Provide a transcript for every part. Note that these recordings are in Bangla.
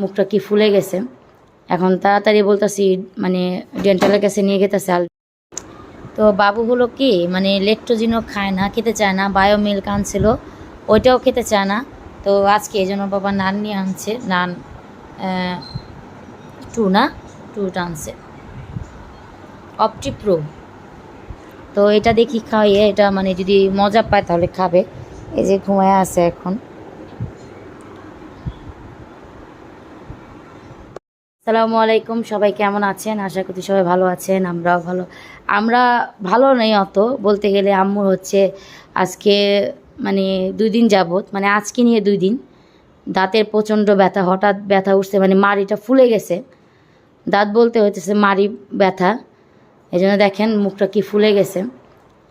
মুখটা কি ফুলে গেছে? এখন তাড়াতাড়ি বলতেছি মানে ডেন্টালের কাছে নিয়ে গেতেছে আল তো বাবু হলো কি মানে লেকটোজিনও খায় না, খেতে চায় না বায়ো মিল্ক আনছিল, ওইটাও খেতে চায় না। তো আজকে এই জন্য বাবা নান নিয়ে আনছে, নান টু না টুটা আনছে। অপটি প্রো তো এটা দেখি খাইয়ে, এটা মানে যদি মজা পায় তাহলে খাবে। এই যে ঘুমায় আছে এখন। আসসালামু আলাইকুম, সবাই কেমন আছেন? আশা করি সবাই ভালো আছেন, আমরাও ভালো। আমরা ভালো নেই অত, বলতে গেলে আম্মুর হচ্ছে আজকে মানে দুই দিন যাবত মানে আজকে নিয়ে দুই দিন। দাঁতের প্রচণ্ড ব্যথা, হঠাৎ ব্যথা উঠছে মানে মাড়িটা ফুলে গেছে। দাঁত বলতে হইতেছে মাড়ি ব্যথা। এই জন্য দেখেন মুখটা কি ফুলে গেছে।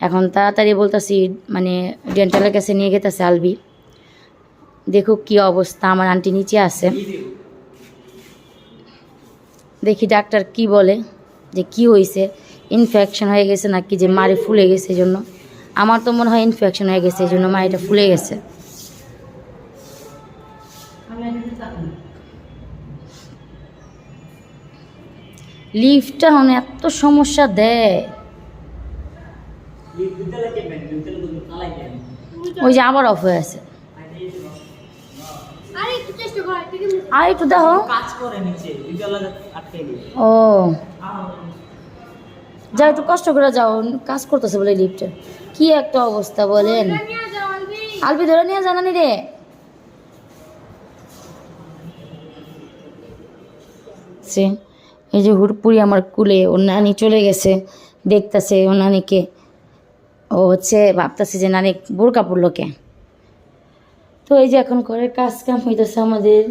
এখন তাড়াতাড়ি বলতেছি মানে ডেন্টালের কাছে নিয়ে গেতেছে আলবি। দেখুক কি অবস্থা, আমার আন্টি নিচে আছে। দেখি ডাক্তার কি বলে যে কি হয়েছে ইনফেকশন হয়ে গেছে নাকি যে মাড়ি ফুলে গেছে এই জন্য। আমার তো মনে হয় ইনফেকশন হয়ে গেছে এই জন্য মাড়িটা ফুলে গেছে। লিফটটা হন এত সমস্যা দেয়। ওই যে আবার অফ হয়ে আছে। আর একটু দেখো। ও। যাও একটু কষ্ট করে যাও কাজ করতেছে বলে লিফটে কি একটা অবস্থা বলেন। আলবি ধরে নিয়ে জানানি রে। সে এই যে হুড়পুরি আমার কুলে ওর নানি চলে গেছে দেখতেছে ওর নানিকে। ও হচ্ছে ভাবতেছে যে নানি বোরকা পড়ল কে। তো এই যে এখন করে কাজ কাম হইতেছে আমাদের।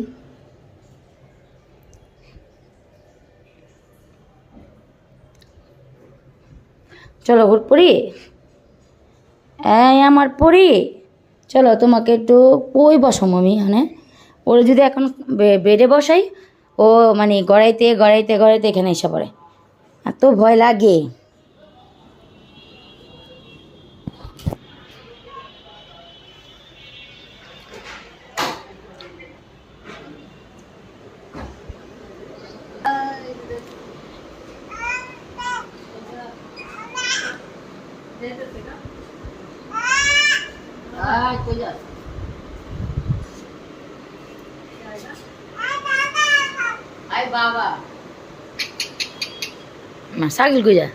চলো পড়ি? এই আমার পড়ি। চলো তোমাকে একটু কই বসাম আমি মানে ওরে যদি এখন বেডে বসাই, ও মানে গড়াইতে গড়াইতে গড়াইতে এখানে এসে পড়ে। এত ভয় লাগে আই বাবা মা সাকিল কই যা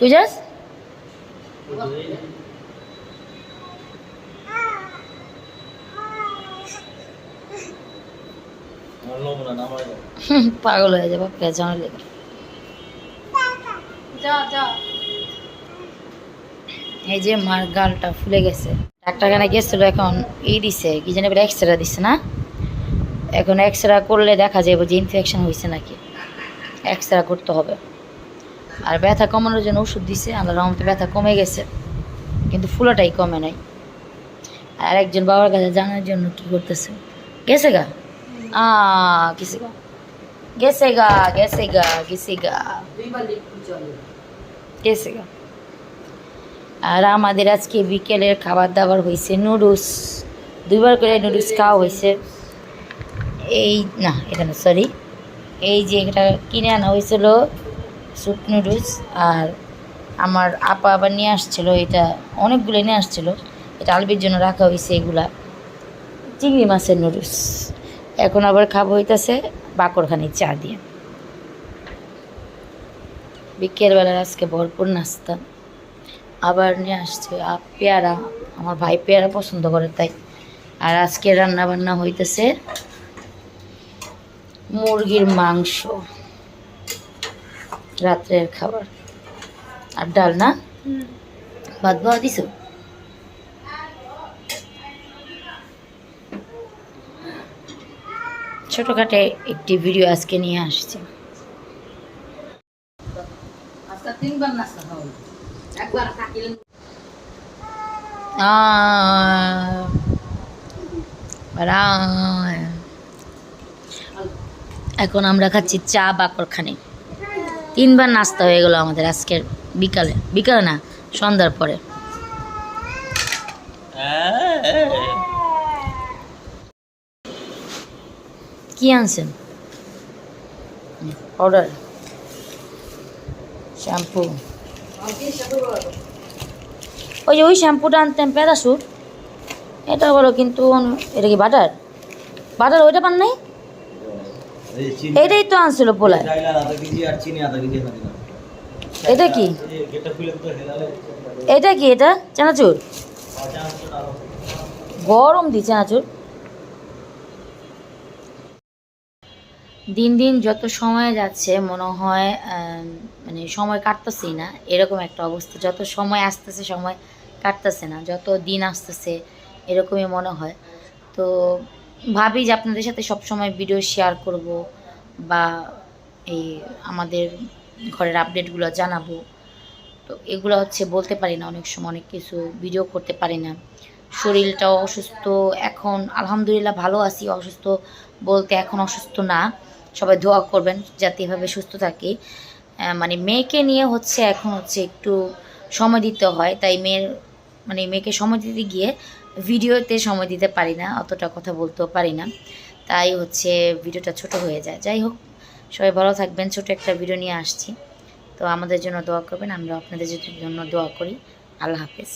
কই যাস পাগল হয়ে যাব পেছনের লেগে এই যে মার গালটা ফুলে গেছে। ডাক্তারখানে গেছিল এখন, ই দিছে, কি জানি বলে এক্সরে দিছে না? এখন এক্সরে করলে দেখা যাবে যে ইনফেকশন হয়েছে নাকি। এক্সরে করতে হবে। আর ব্যথা কমানোর জন্য ওষুধ দিছে আল্লাহ রহমতে ব্যথা কমে গেছে, কিন্তু ফুলাটাই কমে নাই। আর একজন বাবার কাছে জানার জন্য কি করতেছে? গেছে গা? আ গা। গেছে গা গেছে গা গেছে গা। গেছে গা। আর আমাদের আজকে বিকেলের খাবার দাবার হয়েছে নুডলস। দুইবার করে নুডলস খাওয়া হয়েছে এই, না এটা না সরি এই যে এটা কিনে আনা হয়েছিল স্যুপ নুডলস আর আমার আপা আবার নিয়ে আসছিল, এটা অনেকগুলো নিয়ে আসছিল। এটা আলবির জন্য রাখা হয়েছে এগুলা। চিংড়ি মাছের নুডলস। এখন আবার খাব হইতেছে বাকরখানি চা দিয়ে। বিকেলবেলার আজকে ভরপুর নাস্তা। আবার নিয়ে আসছে। পেয়ারা আমার ভাই পেয়ারা পছন্দ করে তাই। আর আজকে রান্না বান্না হইতেছে মুরগির মাংস রাত্রের খাবার। আর ডাল না? ভাত ভাত দিছ? ছোটোখাটো একটি ভিডিও আজকে নিয়ে আসছি। আহ, রায়। এখন আমরা খাচ্ছি চা বাকরখানি। তিনবার নাস্তা হয়ে গেল আমাদের আজকের বিকালে। বিকালে না, সন্ধ্যার পরে। কি আনছেন? পাউডার শ্যাম্পু ওই যে ওই শ্যাম্পুটা আনতেন প্যারাশুট এটা বলো কিন্তু এটা কি বাটার বাটার ওইটা পান নাই? এটাই তো আনছিল পোলায়। এটা কি? এটা কি এটা? চানাচুর? গরম দি চানাচুর। দিন দিন যত সময় যাচ্ছে, মনে হয় মানে সময় কাটতেছেই না। এরকম একটা অবস্থা। যত সময় আসতেছে, সময় কাটতেছে না। যত দিন আসতেছে, এরকমই মনে হয়। তো ভাবি যে আপনাদের সাথে সব সময় ভিডিও শেয়ার করব বা এই আমাদের ঘরের আপডেটগুলো জানাব। তো এগুলো হচ্ছে বলতে পারি না, অনেক সময় অনেক কিছু ভিডিও করতে পারি না। শরীরটাও অসুস্থ, এখন আলহামদুলিল্লাহ ভালো আছি। অসুস্থ বলতে এখন অসুস্থ না। সবাই দোয়া করবেন যাতে এভাবে সুস্থ থাকি। মানে মেয়েকে নিয়ে হচ্ছে এখন হচ্ছে একটু সময় দিতে হয়, তাই মেয়ের মানে মেয়েকে সময় দিতে গিয়ে ভিডিওতে সময় দিতে পারি না, অতটা কথা বলতেও পারি না। তাই হচ্ছে ভিডিওটা ছোট হয়ে যায়। যাই হোক, সবাই ভালো থাকবেন, ছোট একটা ভিডিও নিয়ে আসছি। তো আমাদের জন্য দোয়া করবেন আমরা আপনাদের জন্য দোয়া করি। আল্লাহ হাফেজ।